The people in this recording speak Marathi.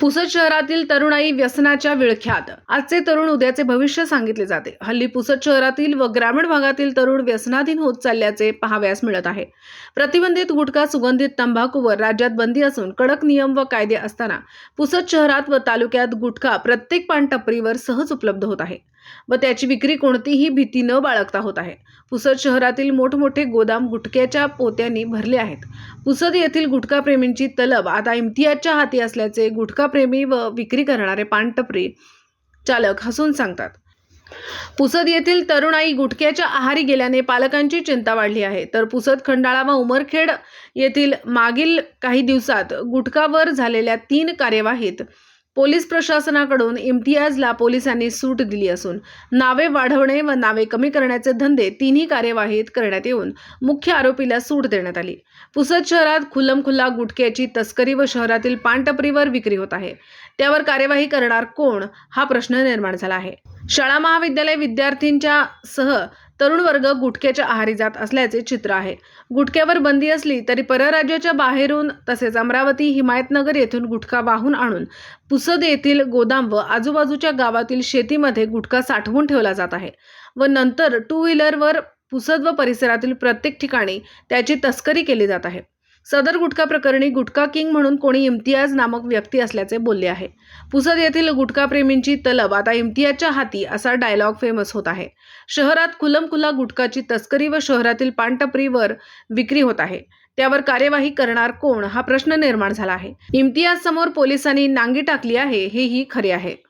पुसद शहरातील तरुणाई व्यसनाच्या विळख्यात. आजचे तरुण उद्याचे भविष्य सांगितले जाते. हल्ली पुसद शहरातील व ग्रामीण भागातील तरुण व्यसनाधीन होत चालल्याचे पाहाव्यास मिळत आहे. प्रतिबंधित गुटखा सुगंधित तंबाखूवर राज्यात बंदी असून कडक नियम व कायदे असताना पुसद शहरात व तालुक्यात गुटखा प्रत्येक पानटपरीवर सहज उपलब्ध होत आहे व त्याची विक्री कोणतीही भीती न बाळगता होत आहे. पुसद शहरातील मोठमोठे गोदाम गुटख्याच्या पोत्यांनी भरले आहेत. पुसद येथील गुटखाप्रेमींची तलब आता इम्तियाजच्या हाती असल्याचे गुटखाप्रेमी व विक्री करणारे पानटपरी चालक हसून सांगतात पुसद येथील तरुणाई गुटख्याच्या आहारी गेल्याने पालकांची चिंता वाढली आहे. तर पुसद खंडाळा व उमरखेड येथील मागील काही दिवसात गुटखावर झालेल्या तीन कार्यवाहीत पोलीस प्रशासनाकडून इम्तियाजला पोलिसांनी सूट दिली असून नावे वाढवणे व नावे कमी करण्याचे धंदे तिन्ही कार्यवाहीत करण्यात येऊन मुख्य आरोपीला सूट देण्यात आली. पुसद शहरात खुल्लमखुल्ला गुटख्याची तस्करी व शहरातील पानटपरीवर विक्री होत आहे. त्यावर कार्यवाही करणार कोण? हा प्रश्न निर्माण झाला आहे. शाळा महाविद्यालय विद्यार्थींच्या सह तरुण वर्ग गुटख्याच्या आहारी जात असल्याचे चित्र आहे. गुटख्यावर बंदी असली तरी परराज्याच्या बाहेरून तसेच अमरावती हिमायतनगर येथून गुटखा वाहून आणून पुसद येथील गोदाम व आजूबाजूच्या गावातील शेतीमध्ये गुटखा साठवून ठेवला जात आहे व नंतर टू व्हीलरवर पुसद व परिसरातील प्रत्येक ठिकाणी त्याची तस्करी केली जात आहे. सदर गुटखा प्रकरणी गुटखा किंग म्हणून कोणी इम्तियाज नामक व्यक्ती असल्याचे बोलले आहे. पुसद येथील गुटखाप्रेमींची तलब आता इम्तियाजच्या हाती असा डायलॉग फेमस होत आहे. शहरात खुलमखुला गुटखाची तस्करी व शहरातील पानटपरीवर विक्री होत आहे. त्यावर कार्यवाही करणार कोण हा प्रश्न निर्माण झाला आहे. इम्तियाज समोर पोलिसांनी नांगी टाकली आहे हेही खरे आहे.